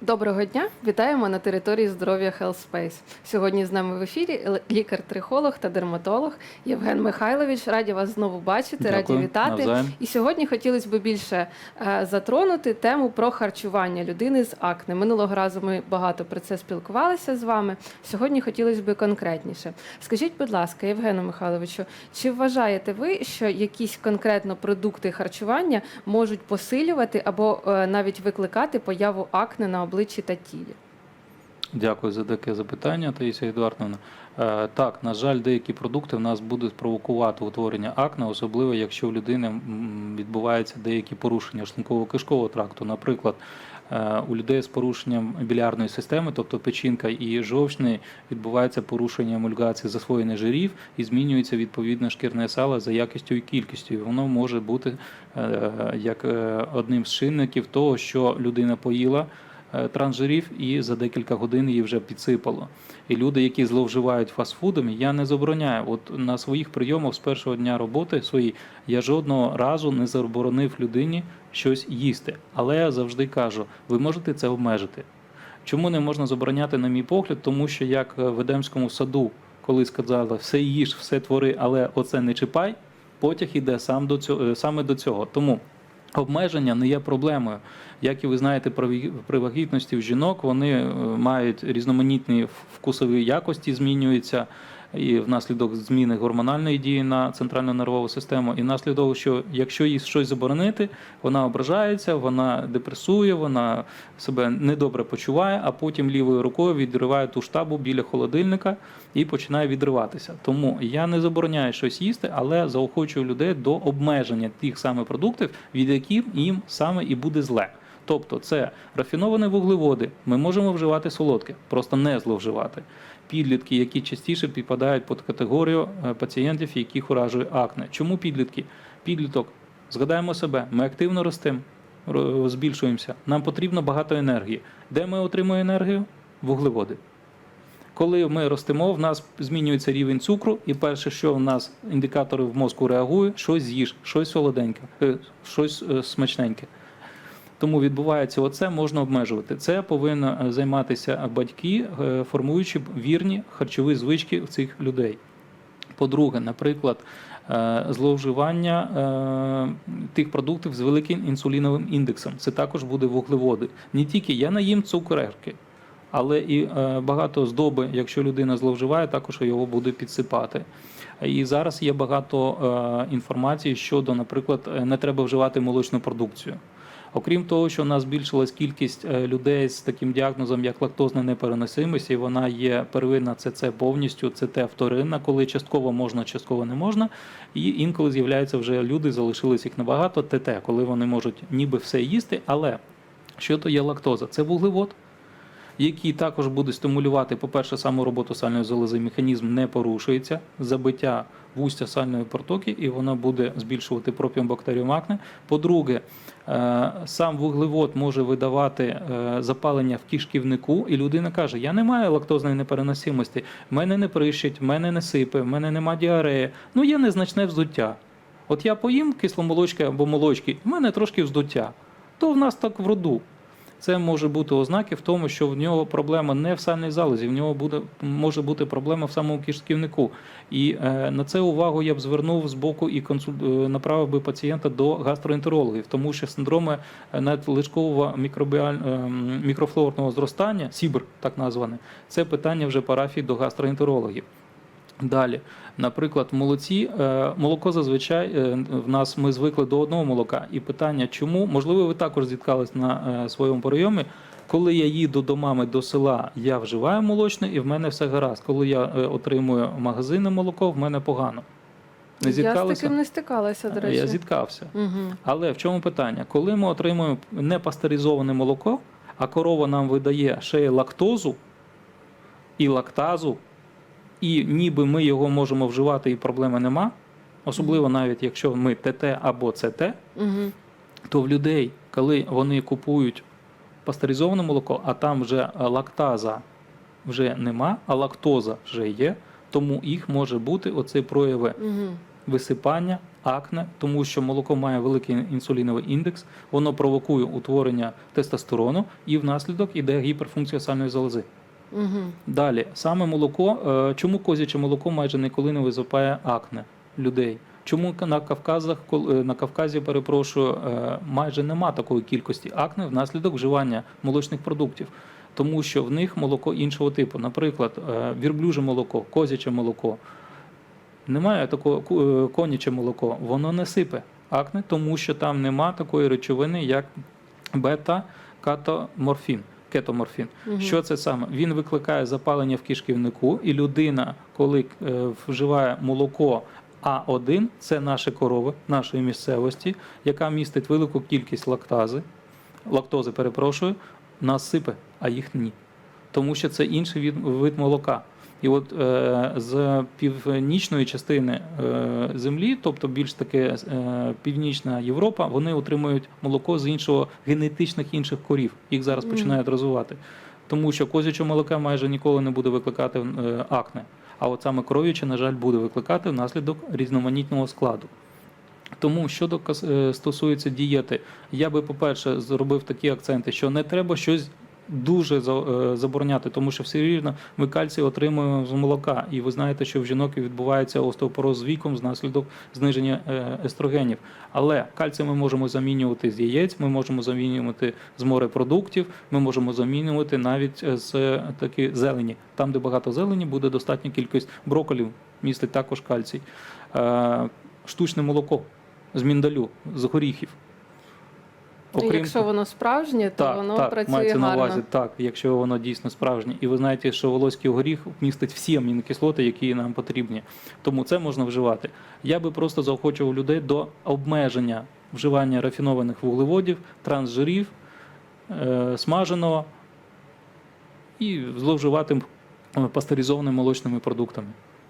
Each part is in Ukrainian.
Доброго дня, вітаємо на території здоров'я Health Space. Сьогодні з нами в ефірі лікар-трихолог та дерматолог Євген Михайлович. Раді вас знову бачити, Дякую, раді вітати. навзаєм. І сьогодні хотілося б більше е, затронути тему про харчування людини з акне. Минулого разу ми багато про це спілкувалися з вами. Сьогодні хотілося б конкретніше. Скажіть, будь ласка, Євгену Михайловичу, чи вважаєте ви, що якісь конкретно продукти харчування можуть посилювати або е, навіть викликати появу акне на обличчі та тілі? Дякую за таке запитання, Таїсія Едуардовна. Е, Так, на жаль, деякі продукти в нас будуть провокувати утворення акне, особливо якщо в людини відбуваються деякі порушення шлунково-кишкового тракту. Наприклад, е, у людей з порушенням білярної системи, тобто печінка і жовчний, відбувається порушення емульгації засвоєння жирів і змінюється відповідно шкірне сало за якістю і кількістю. І воно може бути е, як одним з чинників того, що людина поїла е, трансжирів і за декілька годин її вже підсипало. І люди, які зловживають фастфудом, я не забороняю. От на своїх прийомах з першого дня роботи своїй я жодного разу не заборонив людині щось їсти. Але я завжди кажу, ви можете це обмежити. Чому не можна забороняти, на мій погляд? Тому що як е, в Едемському саду, коли сказали все їж, все твори, але оце не чіпай, потяг іде сам до цього, е, саме до цього. Тому обмеження не є проблемою. Як і ви знаєте, при вагітності в жінок вони е, мають різноманітні вкусові якості, змінюються і внаслідок зміни гормональної дії на центральну нервову систему, і внаслідок, що якщо їй щось заборонити, вона ображається, вона депресує, вона себе недобре почуває, а потім лівою рукою відриває ту штабу біля холодильника і починає відриватися. Тому я не забороняю щось їсти, але заохочую людей до обмеження тих самих продуктів, від яких їм саме і буде зле. Тобто це рафіновані вуглеводи. Ми можемо вживати солодке, просто не зловживати. Підлітки, які частіше підпадають під категорію е, пацієнтів, яких уражує акне. Чому підлітки? Підліток, згадаємо себе, ми активно ростемо, збільшуємося. Нам потрібно багато енергії. Де ми отримуємо енергію? Вуглеводи. Коли ми ростемо, в нас змінюється рівень цукру, і перше, що в нас індикатори в мозку реагують, щось з'їж, щось солоденьке, е, щось е, смачненьке. Тому відбувається оце, можна обмежувати. Це повинні е, займатися батьки, е, формуючи вірні харчові звички в цих людей. По-друге, наприклад, е, зловживання тих продуктів з великим інсуліновим індексом. Це також буде вуглеводи. Не тільки я наїм цукерки, але і багато здоби, якщо людина зловживає, також його буде підсипати. І зараз є багато інформації щодо, наприклад, не треба вживати молочну продукцію. Окрім того, що у нас збільшилась кількість е, людей з таким діагнозом, як лактозна непереносимість, і вона є первинна ЦЦ повністю, ЦТ вторинна, коли частково можна, частково не можна. І інколи з'являються вже люди, залишились їх набагато. ТТ, коли вони можуть ніби все їсти, але що то є лактоза? Це вуглевод, який також буде стимулювати, по-перше, саму роботу сальної залози, механізм не порушується, забиття вустя сальної протоки, і воно буде збільшувати пропіомбактеріум акне. По-друге, е, сам вуглевод може видавати е, запалення в кишківнику, і людина каже: Я не маю лактозної непереносимості, в мене не прищить, мене не сипе, в мене нема діареї, ну є незначне вздуття. От я поїм кисломолочки або молочки, в мене трошки вздуття. То в нас так в роду. Це може бути ознаки в тому, що в нього проблема не в сальній залозі, в нього буде може бути проблема в самому кишківнику. І е, на це увагу я б звернув з боку і консуль... е, направив би пацієнта до гастроентерологів, тому що синдроми е, надлишкового мікробіаль... е, мікрофлорного зростання, СІБР так назване, це питання вже парафії до гастроентерологів. Далі, наприклад, в молоці е, молоко зазвичай е, в нас ми звикли до одного молока. І питання, чому можливо, ви також зіткались на е, своєму прийомі. Коли я їду до мами до села, я вживаю молочне, і в мене все гаразд. Коли я отримую магазинне молоко, в мене погано. Не Я з таким не стикалася, до речі. Я зіткався. Угу. Але в чому питання? Коли ми отримуємо непастеризоване молоко, а корова нам видає ще й лактозу і лактазу, і ніби ми його можемо вживати, і проблеми нема, особливо навіть якщо ми ТТ або ЦТ, Угу. то в людей, коли вони купують пастеризоване молоко, а там вже лактаза вже нема, а лактоза вже є, тому їх може бути оці прояви Угу. висипання, акне, тому що молоко має великий інсуліновий індекс, воно провокує утворення тестостерону і внаслідок іде гіперфункція сальної залози. Угу. Далі, саме молоко, е, чому козяче молоко майже ніколи не визиває акне людей? Чому на Кавказах, е, на Кавказі, перепрошую, е, майже нема такої кількості акне внаслідок вживання молочних продуктів? Тому що в них молоко іншого типу. Наприклад, вірблюже молоко, козяче молоко. Немає такого коняче молоко, воно не сипе акне, тому що там нема такої речовини, як бета-катоморфін. Кетоморфін. Угу. Що це саме? Він викликає запалення в кишківнику, і людина, коли е, вживає молоко А1, це наші корови нашої місцевості, яка містить велику кількість лактази, лактози, перепрошую, нас сипе, а їх ні. Тому що це інший вид молока. І от е, з північної частини е, землі, тобто більш таке е, північна Європа, вони отримують молоко з іншого генетичних інших корів. Їх зараз починають розвивати. Тому що козяче молоко майже ніколи не буде викликати акне. А от саме коров'яче, на жаль, буде викликати внаслідок різноманітного складу. Тому щодо кас- е, стосується дієти, я би, по-перше, зробив такі акценти, що не треба щось дуже е, забороняти, тому що все рівно ми кальцій отримуємо з молока. І ви знаєте, що в жінок відбувається остеопороз з віком внаслідок зниження е, естрогенів. Але кальцій ми можемо замінювати з яєць, ми можемо замінювати з морепродуктів, ми можемо замінювати навіть е, з таки зелені. Там, де багато зелені, буде достатня кількість броколів, містить також кальцій. Штучне молоко з міндалю, з горіхів. Якщо воно справжнє, то так, воно так, працює мається на увазі, так, якщо воно дійсно справжнє. І ви знаєте, що волоський горіх містить всі амінокислоти, які нам потрібні. Тому це можна вживати. Я би просто заохочував людей до обмеження вживання рафінованих вуглеводів, трансжирів, е, смаженого і зловживати е, пастеризованими молочними продуктами.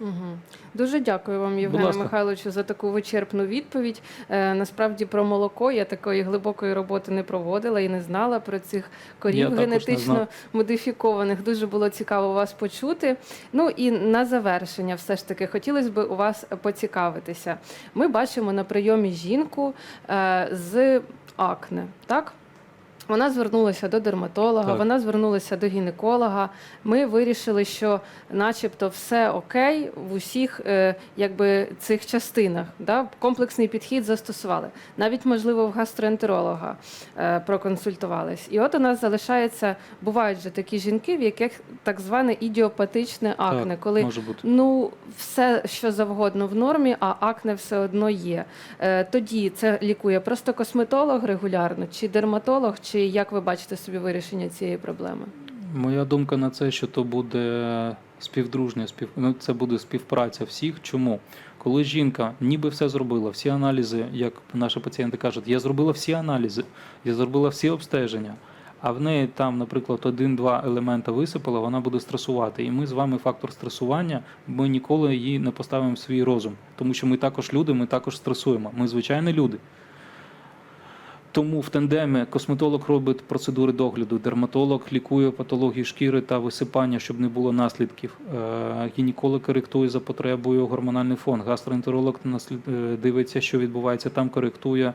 Угу. Дуже дякую вам, Євгене. Михайловичу, за таку вичерпну відповідь. Е, насправді про молоко я такої глибокої роботи не проводила і не знала про цих корів не генетично модифікованих. Дуже було цікаво вас почути. Ну і на завершення, все ж таки, хотілося б у вас поцікавитися. Ми бачимо на прийомі жінку е, з акне, так? Вона звернулася до дерматолога, Так. вона звернулася до гінеколога. Ми вирішили, що, начебто, все окей в усіх е, якби, цих частинах. Да? Комплексний підхід застосували. Навіть, можливо, в гастроентеролога е, проконсультувались. І от у нас залишається, бувають же такі жінки, в яких так зване ідіопатичне акне, Так, коли. Ну, все, що завгодно в нормі, а акне все одно є. Е, тоді це лікує просто косметолог регулярно, чи дерматолог, чи як ви бачите собі вирішення цієї проблеми? Моя думка на це, що то буде співдружня, спів... ну, це буде співпраця всіх. Чому? Коли жінка ніби все зробила, всі аналізи, як наші пацієнти кажуть, я зробила всі аналізи, я зробила всі обстеження, а в неї там, наприклад, один-два елемента висипало, вона буде стресувати. І ми з вами фактор стресування, ми ніколи її не поставимо в свій розум, тому що ми також люди, ми також стресуємо. Ми звичайні люди. Тому в тандемі косметолог робить процедури догляду, дерматолог лікує патології шкіри та висипання, щоб не було наслідків. Е, Гінеколог коректує за потребою гормональний фон. Гастроентеролог е, дивиться, що відбувається там, коректує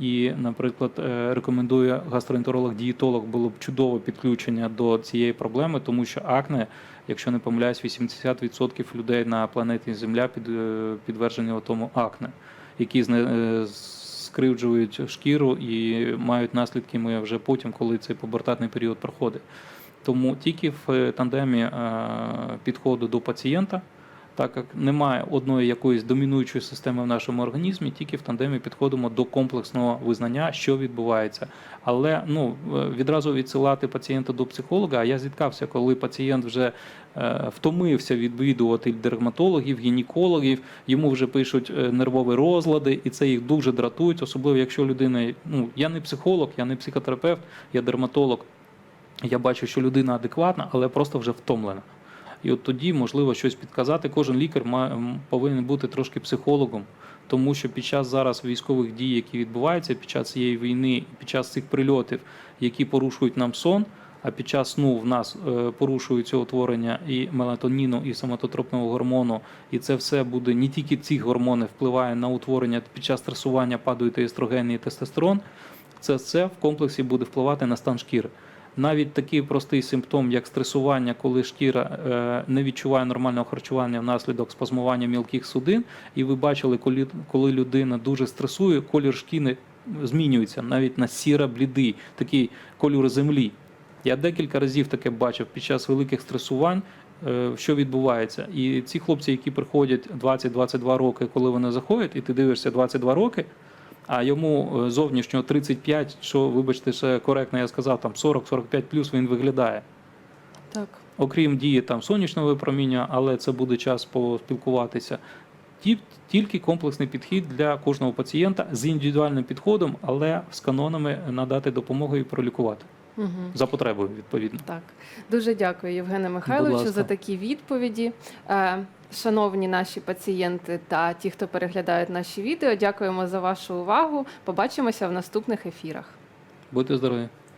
і, наприклад, е, рекомендує гастроентеролог-дієтолог було б чудове підключення до цієї проблеми, тому що акне, якщо не помиляюсь, 80% людей на планеті Земля під, е, тому акне, які е, скривджують шкіру і мають наслідки ми вже потім, коли цей пубертатний період проходить. Тому тільки в е, тандемі е, підходу до пацієнта, так як немає одної якоїсь домінуючої системи в нашому організмі, тільки в тандемі підходимо до комплексного визнання, що відбувається. Але ну е, відразу відсилати пацієнта до психолога. А я зіткався, коли пацієнт вже е, втомився відвідувати дерматологів, гінекологів, йому вже пишуть е, нервові розлади, і це їх дуже дратують, особливо якщо людина, ну я не психолог, я не психотерапевт, я дерматолог. Я бачу, що людина адекватна, але просто вже втомлена. І от тоді можливо щось підказати. Кожен лікар має, повинен бути трошки психологом, тому що під час зараз військових дій, які відбуваються, під час цієї війни, під час цих прильотів, які порушують нам сон, а під час сну в нас е, порушується утворення і мелатоніну, і соматотропного гормону, і це все буде не тільки ці гормони впливає на утворення під час стресування падають і естрогени і тестостерон. Це все в комплексі буде впливати на стан шкіри. Навіть такий простий симптом, як стресування, коли шкіра е, не відчуває нормального харчування внаслідок спазмування мілких судин, і ви бачили, коли, людина дуже стресує, колір шкіри змінюється навіть на сіро-блідий, такий кольор землі. Я декілька разів таке бачив під час великих стресувань, е, що відбувається. І ці хлопці, які приходять 20-22 роки, коли вони заходять, і ти дивишся 22 роки, а йому е, зовнішнього 35, що, вибачте, ще коректно я сказав, там 40-45 плюс він виглядає. Так. Окрім дії там сонячного випроміння, але це буде час поспілкуватися. Ті- Тільки комплексний підхід для кожного пацієнта з індивідуальним підходом, але з канонами надати допомогу і пролікувати Угу. за потребою, відповідно. Так, дуже дякую, Євгене Михайловичу, за такі відповіді. Е, Шановні наші пацієнти та ті, хто переглядають наші відео, дякуємо за вашу увагу. Побачимося в наступних ефірах. Будьте здорові!